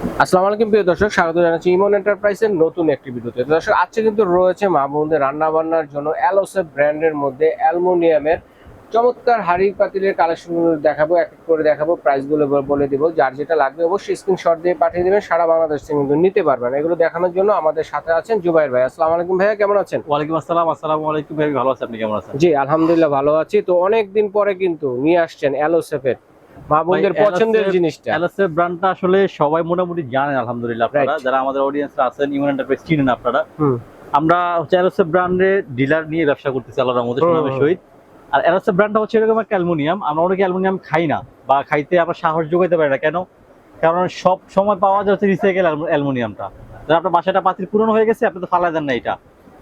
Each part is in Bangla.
আসসালামু আলাইকুম প্রিয় দর্শক স্বাগত জানাচ্ছি ইমন এন্টারপ্রাইজের নতুন একটি ভিডিওতে। দর্শক আজকে কিন্তু রয়েছে মা বোনদের রান্না বান্নার জন্য অ্যালোসেফ ব্র্যান্ডের মধ্যে অ্যালুমিনিয়ামের চমৎকার হাড়ি পাতিলের কালেকশনগুলো দেখাবো এক এক করে দেখাবো প্রাইসগুলো বলে দিব। যার যেটা লাগবে অবশ্যই স্ক্রিনশট দিয়ে পাঠিয়ে দেবেন সারা বাংলাদেশ থেকে কিন্তু নিতে পারবেন। এগুলো দেখানোর জন্য আমাদের সাথে আছেন জুবাইর ভাই। আসসালামু আলাইকুম ভাইয়া কেমন আছেন? ওয়ালাইকুম আসসালাম আসসালামু আলাইকুম ভাই ভালো আছেন আপনি কেমন আছেন? জি আলহামদুলিল্লাহ ভালো আছি। তো অনেক দিন পরে কিন্তু নিয়ে আসছেন অ্যালোসেফের মা বোনদের পছন্দের জিনিসটা। এলএসএফ ব্র্যান্ডটা আসলে সবাই মোটামুটি জানেন আলহামদুলিল্লাহ আপনারা। যারা আমাদের অডিয়েন্সরা আছেন ইউন এন্টারপ্রাইজ চিনেন আপনারা। আমরা হচ্ছে ব্র্যান্ডের ডিলার নিয়ে ব্যবসা করতেছি আল্লাহর সুনামের সহিত। আর এলএসএফ ব্র্যান্ডটা হচ্ছে এরকম একটা অ্যালুমিনিয়াম। আমরা অনেকে অ্যালুমিনিয়াম খাই না বা খাইতে আমরা সাহস যোগাইতে পারি না। কেন? কারণ সব সময় পাওয়া যাচ্ছে রিসাইকেল অ্যালুমিনিয়ামটা। যারা আপনার বাসাটা পাতিল পুরনো হয়ে গেছে আপনি তো ফালাই দেন না এটা।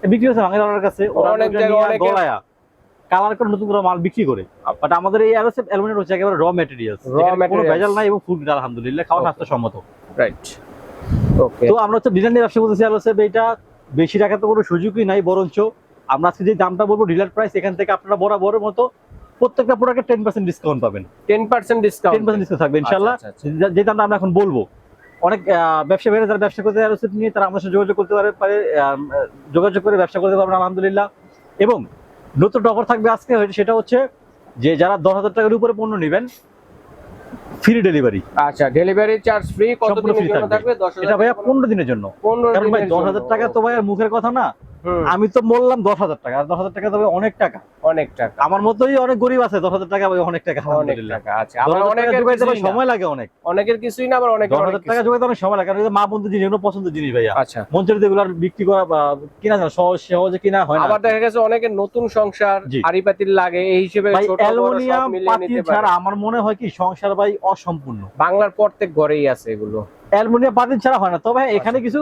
বিক্রি হচ্ছে ভাঙের কাছে। ওরা অনেকে- গলায়া। কালার করে নতুন করে মাল বিক্রি করে। বাট আমাদের এই এলএসএফ অ্যালুমিনিয়াম হচ্ছে একেবারে র ম্যাটেরিয়াল Raw কোনো ভেজাল নাই এবং ফুড আলহামদুলিল্লাহ খাওয়া. স্বাস্থ্যসম্মত। রাইট ওকে তো আমরা ডিলার নিয়ে ব্যবসা করতেছি এলএসএফ এইটা বেশি টাকা তো কোনো সুযোগই নাই বরঞ্চ আমরা আজকে যে দামটা বলব ডিলার প্রাইস এখান থেকে আপনারা বরাবরের মতো প্রত্যেকটা প্রোডাক্টে টেন পার্সেন্ট ডিসকাউন্ট পাবেন। Ten percent ten discount percent discount থাকবে ইনশাল্লাহ আচ্ছা, আচ্ছা, যে- দামটা আমরা এখন বলব। অনেক ব্যবসা বেড়ে যারা ব্যবসা করতে নিয়ে তারা আমাদের সাথে যোগাযোগ করতে পারে যোগাযোগ করে ব্যবসা করতে পারবেন আলহামদুলিল্লাহ। এবং নতুন অফার থাকবে আজকে সেটা হচ্ছে যে যারা দশ হাজার টাকার উপরে পণ্য নেবেন ফ্রি ডেলিভারি আচ্ছা ডেলিভারি চার্জ ফ্রি কত দিনের জন্য থাকবে। 10000 এটা ভাইয়া পনেরো দিনের জন্য। কারণ ভাই দিনের দশ জন্য। হাজার টাকা তো ভাই মুখের কথা না। আমি তো বললাম দশ হাজার টাকা আর দশ হাজার টাকা তো ভাই অনেক টাকা। অনেক টাকা। আমার মতোই অনেক গরিব আছে দশ হাজার টাকা অনেক টাকা অনেক টাকা আচ্ছা। সময় লাগে অনেক। অনেকের কিছুই না আবার অনেকের দশ হাজার টাকা কিছু। জোগাইতে অনেক সময় লাগে মা বন্ধু জিনিস এগুলো পছন্দের জিনিস ভাইয়া। আচ্ছা। মঞ্চের যেগুলো বিক্রি করা কিনা যায় সহজ সহজে কিনা হয় না। আবার দেখা গেছে অনেকের নতুন সংসার হাড়ি পাতিল লাগে এই হিসেবে অ্যালুমিনিয়াম পাতিল ছাড়া আমার মনে হয় কি সংসার ভাই অসম্পূর্ণ। বাংলার প্রত্যেক ঘরেই আছে এগুলো। অ্যালুমিনিয়াম পাতিল ছাড়া হয় না। তবে এখানে আচ্ছা। কিছু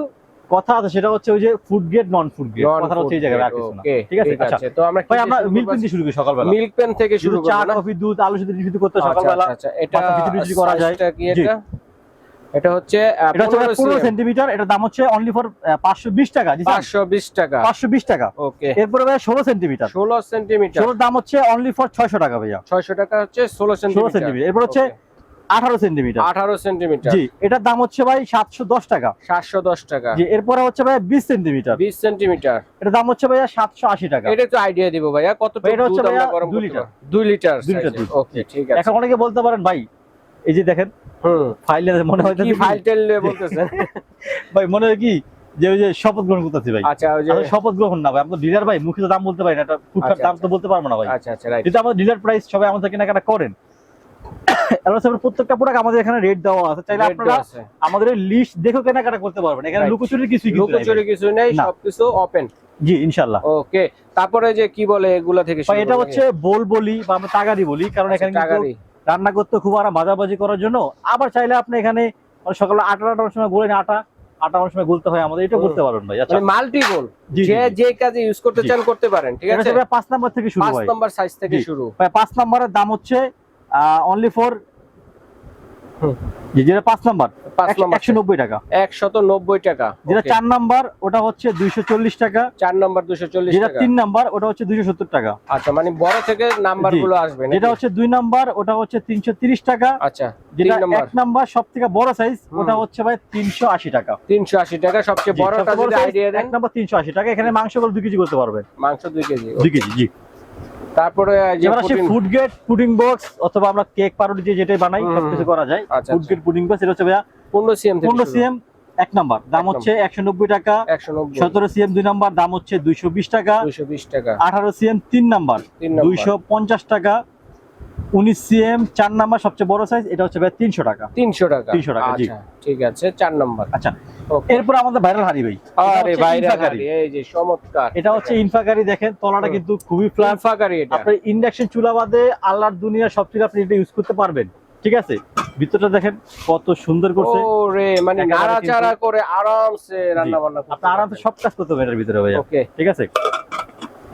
কথা আছে সেটা হচ্ছে ওই যে food grade non food grade কথা হচ্ছে এই জায়গায় রাখিস না। ঠিক আছে? আচ্ছা। তো আমরা ভাই আমরা মিল্ক দিয়ে শুরু করি সকালবেলা। মিল্ক পেন থেকে শুরু শুধু চা কফি দুধ আলু শুধু করতে আচ্ছা, সকালবেলা। আচ্ছা, আচ্ছা, এটা করা যায়। size টা কি এটা? এটা হচ্ছে এটা দাম হচ্ছে অনলি ফর পাঁচশো বিশ টাকা জি পাঁচশো বিশ টাকা। পাঁচশো বিশ টাকা। ওকে এরপরে ভাই দাম হচ্ছে অনলি ফর ছয়শো টাকা ভাইয়া। ছয়শো টাকা হচ্ছে ষোলো ষোলো সেন্টিমিটার সেন্টিমিটার এরপর হচ্ছে আঠারো সেন্টিমিটার। আঠারো সেন্টিমিটার। জি এটার দাম হচ্ছে ভাই সাতশো দশ টাকা। সাতশো দশ টাকা। জি এরপরে হচ্ছে ভাই বিশ সেন্টিমিটার। বিশ সেন্টিমিটার। এটার দাম হচ্ছে ভাইয়া সাতশো আশি টাকা। এটা একটু আইডিয়া দিব ভাইয়া কত এটা হচ্ছে দুই লিটার। দুই লিটার দুই লিটার ওকে ঠিক আছে। এখন অনেকে বলতে পারেন ভাই এই যে দেখেন হুম। ফাইলে মনে হয় ফাইল টেল বলতেছেন? ভাই মনে হয় কি যে ওই যে শপথ গ্রহণ করতেছি ভাই। আচ্ছা শপথ গ্রহণ না ভাই আপনার ডিলার ভাই মুখে তো দাম বলতে পারি না এটা আচ্ছা, দাম তো বলতে পারব না ভাই। আচ্ছা আচ্ছা রাইট যেটা আমাদের ডিলার প্রাইস সবাই আমাদের কেনাকাটা করেন। এবার প্রত্যেকটা প্রোডাক্ট আমাদের এখানে রেট দেওয়া আছে। চাইলে আপনারা আমাদের লিস্ট দেখে কেনাকাটা করতে পারবেন। এখানে. লুকোচুরির নাই লুকোচুরি কিছু নেই সবকিছু ওপেন জি ইনশাআল্লাহ। ওকে তারপরে যে কি বলে এগুলা থেকে এটা হচ্ছে বোল বলি বা আমরা তাগারি বলি কারণ এখানে কিন্তু রান্না করতে খুব আরাম ভাজাভাজি করার জন্য। আবার চাইলে আপনি এখানে সকালে আটা আটার সময় বলেন আটা আটা সময় গুলতে হয় আমাদের এটা করতে পারবেন ভাই। আচ্ছা। মানে মাল্টি গোল জি জি, যে। যে কাজে ইউজ করতে চান করতে পারেন ঠিক আছে? পাঁচ নাম্বার থেকে শুরু পাঁচ নাম্বার সাইজ থেকে শুরু। ভাই পাঁচ নাম্বারের দাম হচ্ছে অনলি ফর যেটা পাঁচ নাম্বার পাঁচ একশো নব্বই টাকা। একশত নব্বই টাকা। যেটা চার নাম্বার ওটা হচ্ছে দুইশো চল্লিশ টাকা। চার নাম্বার দুশো চল্লিশ যেটা তিন নাম্বার ওটা হচ্ছে দুইশো সত্তর টাকা। আচ্ছা মানে বড় থেকে নাম্বারগুলো আসবে যেটা হচ্ছে দুই নাম্বার ওটা হচ্ছে তিনশো তিরিশ টাকা। আচ্ছা যেটা নাম্বার এক নাম্বার সব থেকে বড় সাইজ ওটা হচ্ছে ভাই তিনশো আশি টাকা। তিনশো আশি টাকা সবচেয়ে বড় আইডিয়া এক নাম্বার তিনশো আশি টাকা। এখানে মাংসগুলো দুই কেজি করতে পারবেন মাংস দুই কেজি দুই কেজি জি। তারপরে যে ফুড গ্রেড পুডিং বক্স অথবা আমরা কেক পাউরুটি দিয়ে যেটাই বানাই সবকিছু করা যায়। ফুড গেট পুডিং বক্স এটা হচ্ছে ভাইয়া পনেরো সিএম থেকে পনেরো সিএম এক নাম্বার। দাম হচ্ছে একশো নব্বই টাকা। একশো নব্বই। সতেরো সিএম দুই নাম্বার দাম হচ্ছে দুইশো বিশ টাকা। দুশো বিশ টাকা। আঠারো সিএম তিন নাম্বার। তিন নাম্বার। দুইশো পঞ্চাশ টাকা। উনিশ সিএম চার নাম্বার সবচেয়ে বড় সাইজ এটা হচ্ছে ভাই তিনশো টাকা। তিনশো টাকা। 300 টাকা, জি। আচ্ছা ঠিক আছে চার নাম্বার। আচ্ছা এরপর আমাদের ভাইরাল হারি ভাই। আরে ইনফাকারি। এই যে চমৎকার। এটা হচ্ছে ইনফাকারি দেখেন তলাটা কিন্তু খুবই ফ্ল্যাট ফ্লাফাকারি এটা। আপনার ইন্ডাকশন চুলা বাদে আল্লাহর দুনিয়া সব চুলা আপনি এটা ইউজ করতে পারবেন। ঠিক আছে? ভিতরটা দেখেন কত সুন্দর করছে। ও রে মানে নাড়াচাড়া করে আরামসে রান্না বান্না আপনি আরামসে সব কাজ করতে পারবেন এর ভিতরে ভাইয়া। ওকে ঠিক আছে?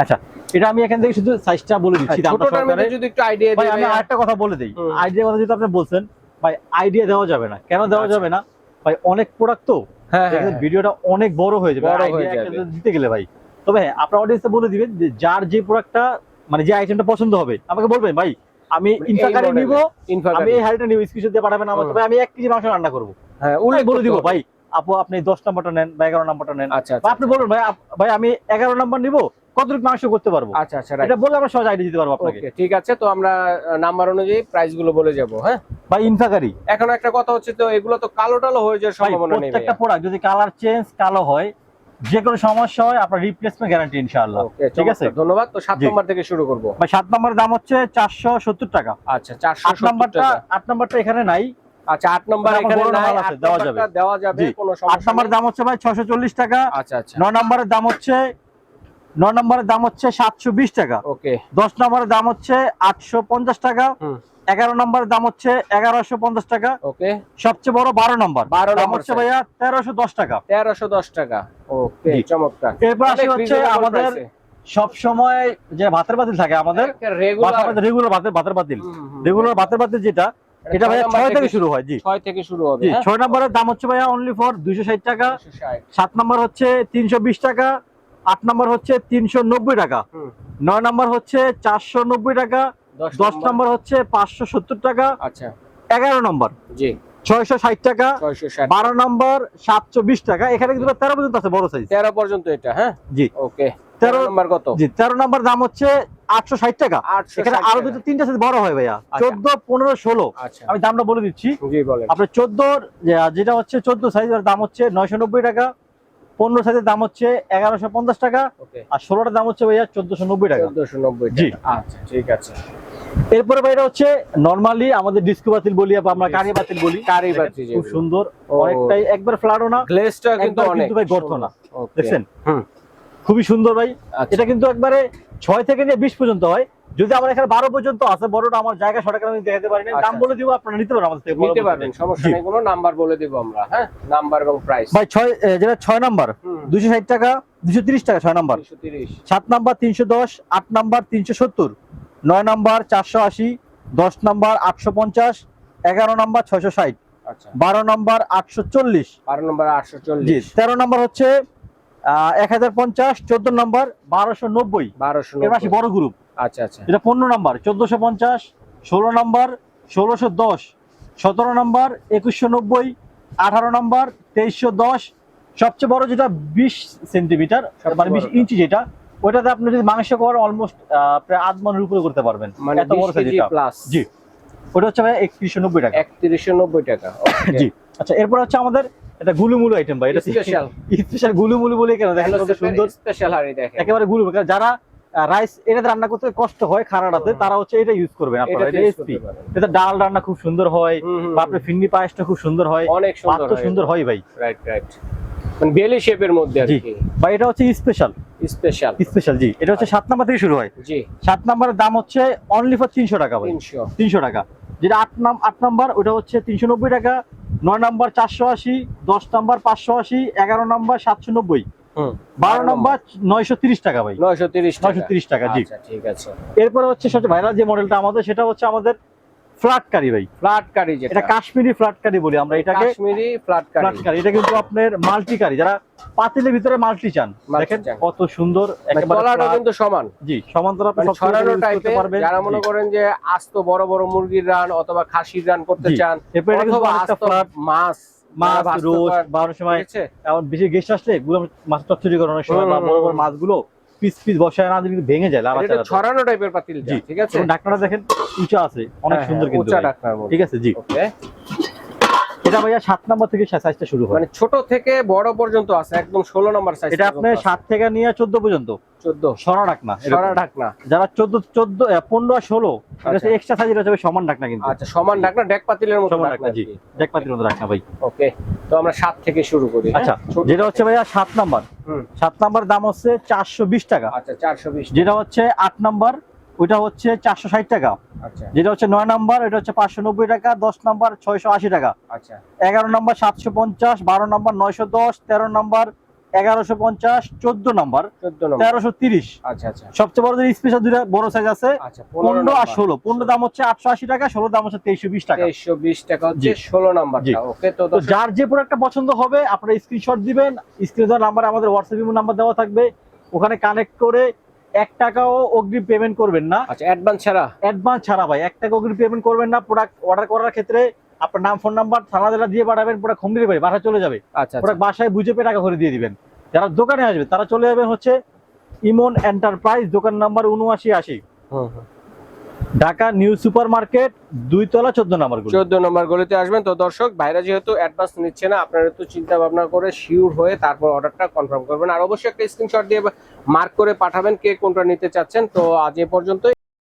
আচ্ছা এটা আমি এখান থেকে শুধু সাইজটা বলে দিচ্ছি ছোটটার মধ্যে যদি একটু আইডিয়া দিই আমি আরেকটা কথা বলে দিই। আইডিয়া কথা যেহেতু আপনি বলছেন ভাই আইডিয়া দেওয়া যাবে না। কেন দেওয়া আচ্ছা। যাবে না? ভাই অনেক প্রোডাক্ট তো। হ্যাঁ হ্যাঁ। ভিডিওটা অনেক বড় হয়ে যাবে। হয়ে। দিতে গেলে ভাই। তবে হ্যাঁ আপনার অডিয়েন্সে বলে দিবেন যে যার যে প্রোডাক্টটা মানে যে আইটেমটা পছন্দ হবে আমাকে বলবেন ভাই। আমি ইনফাকারি নিব আমি এই হাড়িটা নিব স্ক্রিনশট দিয়ে পাঠাবেন আমি এক কেজি মাংস রান্না করব। হ্যাঁ উল্লেখ বলে দিব ভাই। আপু আপনি দশ নাম্বারটা নেন বা এগারো নাম্বারটা নেন। আচ্ছা আচ্ছা আপনি বলুন ভাই ভাই আমি এগারো নাম্বার নিব কতটুকু মাংস করতে পারব? আচ্ছা আচ্ছা এটা বললে আমরা সহজ আইডিয়া দিতে পারব আপনাকে। ঠিক আছে তো আমরা নাম্বার অনুযায়ী প্রাইসগুলো বলে যাব হ্যাঁ? ভাই ইনফাকারি। এখন একটা কথা হচ্ছে তো এগুলো তো কালো টালো হয়ে যাওয়ার সম্ভাবনা নেই প্রত্যেকটা প্রোডাক্ট যদি কালার চেঞ্জ কালো হয় যে কোনো সমস্যা হয় আপনার রিপ্লেসমেন্ট গ্যারান্টি ইনশাআল্লাহ। ঠিক আছে? ধন্যবাদ। তো। নম্বর থেকে শুরু করব। ভাই সাত নম্বরের দাম হচ্ছে চারশো সত্তর টাকা। আচ্ছা চারশো আট নাম্বারটা আট নাম্বারটা এখানে নাই। আচ্ছা আট নম্বর এখানে নাই দেওয়া যাবে। দেওয়া যাবে। কোনো সমস্যা নম্বরের দাম হচ্ছে ভাই ছশো চল্লিশ টাকা। আচ্ছা আচ্ছা। নয় নম্বরের দাম হচ্ছে নয় নম্বরের দাম হচ্ছে সাতশো বিশ টাকা। ওকে। দশ নম্বরের দাম হচ্ছে আটশো পঞ্চাশ টাকা। এগারো নম্বরের দাম হচ্ছে এগারোশো পঞ্চাশ টাকা। ওকে। সবচেয়ে বড় বারো নম্বর। 12 দাম নম্বর হচ্ছে ভাইয়া তেরোশো দশ টাকা। তেরোশো দশ টাকা। ওকে চমৎকার। এরপর আসি হচ্ছে আমাদের সব সময় যে ভাতের বাতিল থাকে আমাদের রেগুলার রেগুলার ভাতের ভাতের বাতিল। রেগুলার ভাতের বাতিল যেটা এটা ভাইয়া ছয় থেকে শুরু হয় জি। ছয় থেকে শুরু হবে হ্যাঁ? ছয় নম্বরের দাম হচ্ছে ভাইয়া অনলি ফর দুইশো ষাট টাকা। সাত নম্বর হচ্ছে তিনশো বিশ টাকা। আট নম্বর হচ্ছে তিনশো নব্বই টাকা। নয় নম্বর হচ্ছে চারশো নব্বই টাকা। দশ নম্বর। হচ্ছে পাঁচশো সত্তর টাকা। আচ্ছা। এগারো নম্বর। জি। ছয়শো ষাট টাকা। বারো নম্বর সাতশো বিশ টাকা। এখানে কিন্তু তেরো পর্যন্ত আছে বড় সাইজ তেরো পর্যন্ত এটা হ্যাঁ? জি। ওকে। তেরো নম্বর কত? জি তেরো নম্বর দাম হচ্ছে আটশো ষাট টাকা। এখানে আরও দুটো তিনটা সাইজ বড় হয় ভাইয়া। আচ্ছা। চোদ্দ পনেরো ষোলো। আচ্ছা। আমি দামটা বলে দিচ্ছি। আপনার চোদ্দ যেটা হচ্ছে চোদ্দ সাইজের দাম হচ্ছে নয়শো নব্বই টাকা। পনেরো সাইজের দাম হচ্ছে এগারোশো পঞ্চাশ টাকা আর ষোলোটার দাম হচ্ছে ভাইয়া চোদ্দশো নব্বই টাকা। চোদ্দশো নব্বই জি। আচ্ছা ঠিক আছে। এরপরে ভাইরা হচ্ছে নর্মালি আমাদের ডিস্কো বাতিল বলি বা আমরা কারি বাতিল বলি। কারি দেখেন, বাতি খুব সুন্দর অনেকটাই একবার ফ্ল্যাটও না গ্লেজটা কিন্তু অনেক ভাই গর্ত না। দেখছেন? হুম। খুবই সুন্দর ভাই। আচ্ছা। এটা কিন্তু একবারে ছয় থেকে নিয়ে বিশ পর্যন্ত হয়। যদি আমার এখানে বারো পর্যন্ত আছে বড়টা আমার জায়গা সঠিক আমি দেখাতে পারি না আচ্ছা। দাম বলে দিব আপনারা নিতে পারেন আমাদের থেকে নিতে পারবেন সমস্যা নেই কোনো নাম্বার বলে দিব আমরা হ্যাঁ? নাম্বার এবং প্রাইস ভাই ছয় যেটা ছয় নাম্বার দুশো ষাট টাকা দুশো তিরিশ টাকা ছয় নাম্বার। সাত নাম্বার তিনশো দশ আট নাম্বার তিনশো সত্তর নয় নাম্বার চারশো আশি দশ নাম্বার আটশো পঞ্চাশ এগারো নাম্বার ছয়শো ষাট আচ্ছা। বারো নাম্বার আটশো চল্লিশ। বারো নম্বর আটশো চল্লিশ। তেরো নাম্বার হচ্ছে এক হাজার পঞ্চাশ চোদ্দ নাম্বার বারোশো নব্বই। বারোশো বড় গ্রুপ আচ্ছা আচ্ছা। এটা পনেরো নাম্বার চোদ্দশো পঞ্চাশ ষোলো নাম্বার ষোলোশো দশ সতেরো নাম্বার একুশশো নব্বই আঠারো নাম্বার তেইশশো দশ। সবচেয়ে বড় যেটা বিশ সেন্টিমিটার মানে বিশ ইঞ্চি যেটা ওটাতে আপনি যদি মাংস করেন অলমোস্ট প্রায় আধ মনের উপরে করতে পারবেন। মানে এত বড় প্লাস জি। ওটা হচ্ছে ভাই একত্রিশশো নব্বই টাকা। একত্রিশশো নব্বই টাকা জি। আচ্ছা এরপর হচ্ছে আমাদের এটা গুলুমুলু আইটেম ভাই এটা Special। স্পেশাল গুলুমুলু বলে কেন দেখেন সুন্দর। স্পেশাল হাড়ি দেখেন। একেবারে গুলু যারা রাইস এটাতে রান্না করতে কষ্ট হয় খারাটাতে হুম। তারা হচ্ছে এটা ইউজ করবেন আপনারা এটা এটা এসপি এটা ডাল রান্না খুব সুন্দর হয় বা আপনার ফিন্নি পায়েসটা খুব সুন্দর হয় অনেক সুন্দর হয় ভাই। রাইট রাইট মানে বেলি শেপের মধ্যে আর কি। বা এটা হচ্ছে স্পেশাল স্পেশাল স্পেশাল জি। এটা হচ্ছে নাম্বার থেকে শুরু হয়। জি। নাম্বারের দাম হচ্ছে অনলি ফর তিনশো টাকা ভাই। তিনশো। তিনশো টাকা। যেটা আট নাম আট নাম্বার ওটা হচ্ছে তিনশো নব্বই টাকা। নয় নাম্বার চারশো আশি দশ নাম্বার পাঁচশো আশি এগারো নাম্বার সাতশো নব্বই। হুম বারো নাম্বার নয়শো তিরিশ টাকা ভাই। নয়শো তিরিশ নয়শো তিরিশ টাকা জি। আচ্ছা ঠিক আছে। এরপরে হচ্ছে সবচেয়ে ভাইরাল যে মডেলটা আমাদের সেটা হচ্ছে আমাদের ফ্ল্যাট কারি ভাই। ফ্ল্যাট কারি যেটা। এটা কাশ্মীরি ফ্ল্যাট কারি বলি আমরা এটাকে। Kashmiri flat curry. Flat curry. এটা কিন্তু আপনার মাল্টি কারি। যারা পাতিলের ভিতরে মাল্টি চান দেখেন কত সুন্দর একেবারে তলাটা কিন্তু সমান। জি সমান্তরাল আপনি মানে ছড়ানো যারা মনে করেন যে আস্ত বড় বড় মুরগির রান অথবা খাসির রান করতে চান অথবা আস্ত মাছ মাছ রোজ ভাজতে রোস্ট পার- বা অনেক সময়? এমন বেশি গেস্ট আসলে মাছ চচ্চড়ি অনেক সময় বা বড় বড় মাছগুলো পিস পিস বসায় না কিন্তু ভেঙে যায় লাভ আছে ছড়ানো টাইপের পাতিল ঠিক আছে? ডাক্তাররা দেখেন উঁচা আছে অনেক হ্যাঁ, সুন্দর হ্যাঁ, কিন্তু ঠিক আছে জি। ওকে এটা ভাইয়া সাত নাম্বার থেকে সাইজটা শুরু হয়। মানে ছোট থেকে বড় পর্যন্ত আছে একদম ষোলো নম্বর সাইজ এটা আপনার সাত থেকে নিয়ে চোদ্দ পর্যন্ত। চোদ্দ। সরা ঢাকনা সরা ঢাকনা যারা চোদ্দ চোদ্দ পনেরো আর ষোলো আচ্ছা। এক্সট্রা সাইজ সমান ঢাকনা কিন্তু। আচ্ছা সমান ঢাকনা ডেক পাতিলের মতো ঢাকনা জি। ঢাকনা ভাই। ওকে তো আমরা সাত থেকে শুরু করি হ্যাঁ? আচ্ছা যেটা হচ্ছে ভাইয়া সাত নাম্বার। সাত নাম্বার দাম হচ্ছে চারশো বিশ টাকা। আচ্ছা চারশো বিশ যেটা হচ্ছে আট নাম্বার ওইটা হচ্ছে চারশো ষাট টাকা। আচ্ছা। যেটা হচ্ছে নয় নাম্বার এটা হচ্ছে পাঁচশো নব্বই টাকা দশ নাম্বার ছয়শো আশি টাকা। আচ্ছা। এগারো নাম্বার সাতশো পঞ্চাশ বারো নাম্বার নয়শো দশ তেরো নাম্বার এগারোশো পঞ্চাশ চোদ্দ নাম্বার নম্বর। তেরোশো তিরিশ। আচ্ছা আচ্ছা। সবচেয়ে বড় স্পেশাল দুটা বড় সাইজ আছে। পনেরো আর ষোলো। পনেরো দাম হচ্ছে আটশো আশি টাকা ষোলো দাম হচ্ছে তেইশশো বিশ টাকা। তেইশশো বিশ টাকা হচ্ছে ষোলো ওকে তো যার যে প্রোডাক্টটা পছন্দ হবে আপনারা স্ক্রিনশট দিবেন স্ক্রিন দেওয়ার নাম্বার আমাদের হোয়াটসঅ্যাপ নাম্বার দেওয়া থাকবে। ওখানে কানেক্ট করে এক টাকাও অগ্রিম পেমেন্ট করবেন না। আচ্ছা অ্যাডভান্স ছাড়া? অ্যাডভান্স ছাড়া ভাই এক টাকা অগ্রিম পেমেন্ট করবেন না প্রোডাক্ট অর্ডার করার ক্ষেত্রে আপনার নাম ফোন নাম্বার থানা জেলা দিয়ে পাঠাবেন পুরো হোম ডেলিভারি বাসায় চলে যাবে। আচ্ছা প্রোডাক্ট বাসায় বুঝে পেয়ে টাকা করে দিয়ে দিবেন। যারা দোকানে আসবে তারা চলে যাবেন হচ্ছে ইমন এন্টারপ্রাইজ দোকান নাম্বার উনআশি আশি। হুম হুম। ঢাকা নিউ সুপার মার্কেট দুইতলা চোদ্দ নম্বর চোদ্দ নম্বর গলিতে আসবেন। তো দর্শক, ভাইরা যেহেতু অ্যাডভান্স নিচ্ছে না, আপনারা একটু চিন্তা ভাবনা করে শিওর হয়ে তারপর অর্ডারটা কনফার্ম করবেন। আর অবশ্যই একটা স্ক্রিনশট দিয়ে মার্ক করে পাঠাবেন কে কোনটা নিতে চাচ্ছেন। তো আজ এ পর্যন্তই।